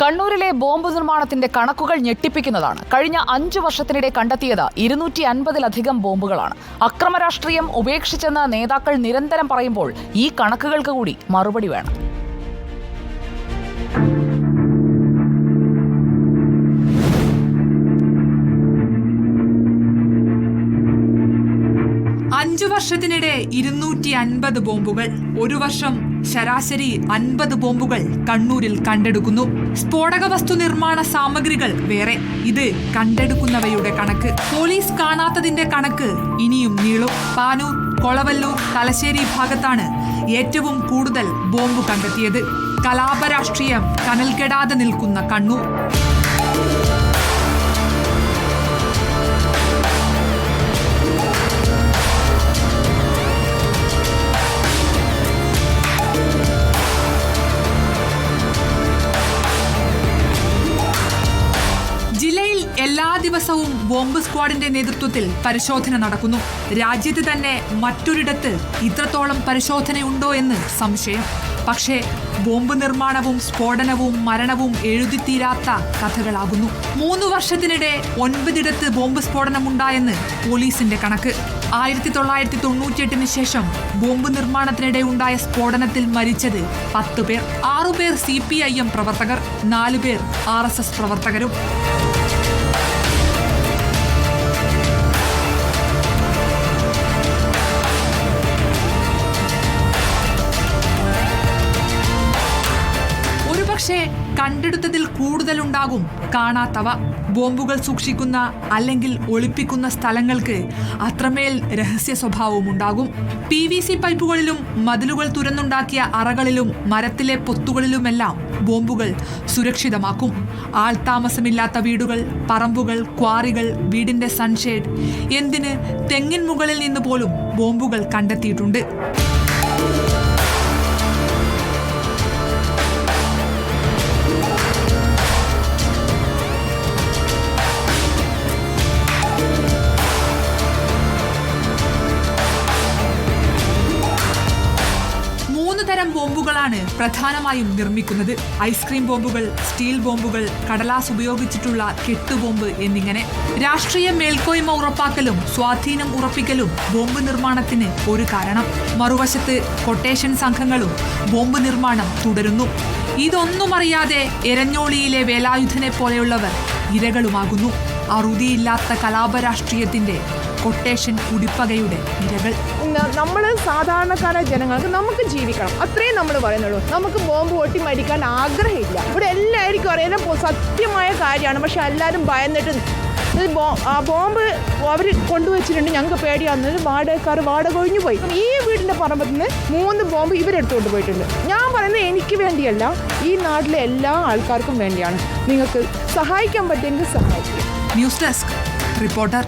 കണ്ണൂരിലെ ബോംബ് നിർമ്മാണത്തിന്റെ കണക്കുകൾ ഞെട്ടിപ്പിക്കുന്നതാണ്. കഴിഞ്ഞ അഞ്ചു വർഷത്തിനിടെ കണ്ടെത്തിയത് ഇരുന്നൂറ്റി അൻപതിലധികം ബോംബുകളാണ്. അക്രമ രാഷ്ട്രീയം ഉപേക്ഷിച്ചെന്ന് നേതാക്കൾ നിരന്തരം പറയുമ്പോൾ ഈ കണക്കുകൾക്ക് കൂടി മറുപടി വേണം. അഞ്ചു വർഷത്തിനിടെ ഇരുന്നൂറ്റി അൻപത് ബോംബുകൾ ഒരു വർഷം ശരാശരി അൻപത് ബോംബുകൾ കണ്ണൂരിൽ കണ്ടെടുക്കുന്നു. സ്ഫോടക വസ്തു നിർമ്മാണ സാമഗ്രികൾ വേറെ ഇത് കണ്ടെടുക്കുന്നവയുടെ കണക്ക്. പോലീസ് കാണാത്തതിന്റെ കണക്ക് ഇനിയും നീളും. പാനൂർ കൊളവല്ലൂർ തലശ്ശേരി ഭാഗത്താണ് ഏറ്റവും കൂടുതൽ ബോംബ് കണ്ടെത്തിയത്. കലാപരാഷ്ട്രീയം കനൽകെടാതെ നിൽക്കുന്ന കണ്ണൂർ. എല്ലാ ബോംബ് സ്ക്വാഡിന്റെ നേതൃത്വത്തിൽ പരിശോധന നടക്കുന്നു. രാജ്യത്ത് തന്നെ മറ്റൊരിടത്ത് ഇത്രത്തോളം പരിശോധനയുണ്ടോ എന്ന് സംശയം. പക്ഷേ ബോംബ് നിർമ്മാണവും സ്ഫോടനവും മരണവും എഴുതിത്തീരാത്ത കഥകളാകുന്നു. മൂന്ന് വർഷത്തിനിടെ ഒൻപതിടത്ത് ബോംബ് സ്ഫോടനമുണ്ടായെന്ന് പോലീസിന്റെ കണക്ക്. ആയിരത്തി തൊള്ളായിരത്തി തൊണ്ണൂറ്റിയെട്ടിന് ശേഷം ബോംബ് നിർമ്മാണത്തിനിടെ ഉണ്ടായ സ്ഫോടനത്തിൽ മരിച്ചത് പത്ത് പേർ. ആറുപേർ സി പി ഐ എം പ്രവർത്തകർ നാലുപേർ ആർ എസ് എസ് പ്രവർത്തകരും. ഒരുപക്ഷെ കണ്ടെടുത്തതിൽ കൂടുതലുണ്ടാകും. കാണാത്തവ. ബോംബുകൾ സൂക്ഷിക്കുന്ന അല്ലെങ്കിൽ ഒളിപ്പിക്കുന്ന സ്ഥലങ്ങൾക്ക് അത്രമേൽ രഹസ്യ സ്വഭാവവും ഉണ്ടാകും പി വി സി പൈപ്പുകളിലും മതിലുകൾ തുരന്നുണ്ടാക്കിയ അറകളിലും മരത്തിലെ പൊത്തുകളിലുമെല്ലാം ബോംബുകൾ സുരക്ഷിതമാക്കും. ആൾതാമസമില്ലാത്ത വീടുകൾ പറമ്പുകൾ ക്വാറികൾ വീടിന്റെ സൺഷേഡ് എന്തിന് തെങ്ങിൻ മുകളിൽ നിന്ന് പോലും ബോംബുകൾ കണ്ടെത്തിയിട്ടുണ്ട്. ബോംബുകളാണ് പ്രധാനമായും നിർമ്മിക്കുന്നത്? ഐസ്ക്രീം ബോംബുകൾ സ്റ്റീൽ ബോംബുകൾ കടലാസ് ഉപയോഗിച്ചിട്ടുള്ള കെട്ടുബോംബ് എന്നിങ്ങനെ. രാഷ്ട്രീയ മേൽക്കോയ്മ ഉറപ്പാക്കലും സ്വാധീനം ഉറപ്പിക്കലും ബോംബ് നിർമ്മാണത്തിന് ഒരു കാരണം. മറുവശത്ത് കൊട്ടേഷൻ സംഘങ്ങളും ബോംബ് നിർമ്മാണം തുടരുന്നു. ഇതൊന്നും അറിയാതെ എരഞ്ഞോളിയിലെ വേലായുധനെ പോലെയുള്ളവർ ഇരകളുമാകുന്നു. അറുതിയില്ലാത്ത കലാപരാഷ്ട്രീയത്തിന്റെ കൊട്ടേഷൻ കുടിപ്പകയുടെ ഇരകൾ നമ്മൾ സാധാരണക്കാരായ ജനങ്ങൾക്ക് നമുക്ക് ജീവിക്കണം. അത്രയും നമ്മൾ പറയുന്നുള്ളൂ. നമുക്ക് ബോംബ് പൊട്ടി മരിക്കാൻ ആഗ്രഹമില്ല. ഇവിടെ എല്ലാവർക്കും അറിയാം. സത്യമായ കാര്യമാണ്. പക്ഷെ എല്ലാവരും ഭയന്നിട്ട് ബോംബ് അവർ കൊണ്ടുവച്ചിട്ടുണ്ട്. ഞങ്ങൾക്ക് പേടിയാണെന്ന് വാടകക്കാർ വാടക ഒഴിഞ്ഞു പോയി. ഈ വീടിന്റെ പറമ്പത്ത് നിന്ന് മൂന്ന് ബോംബ് ഇവരെടുത്തുകൊണ്ട് പോയിട്ടുണ്ട്. ഞാൻ പറയുന്നത് എനിക്ക് വേണ്ടിയല്ല ഈ നാട്ടിലെ എല്ലാ ആൾക്കാർക്കും വേണ്ടിയാണ്. നിങ്ങൾക്ക് സഹായിക്കാൻ പറ്റുമെങ്കിൽ സഹായിക്കും. News desk reporter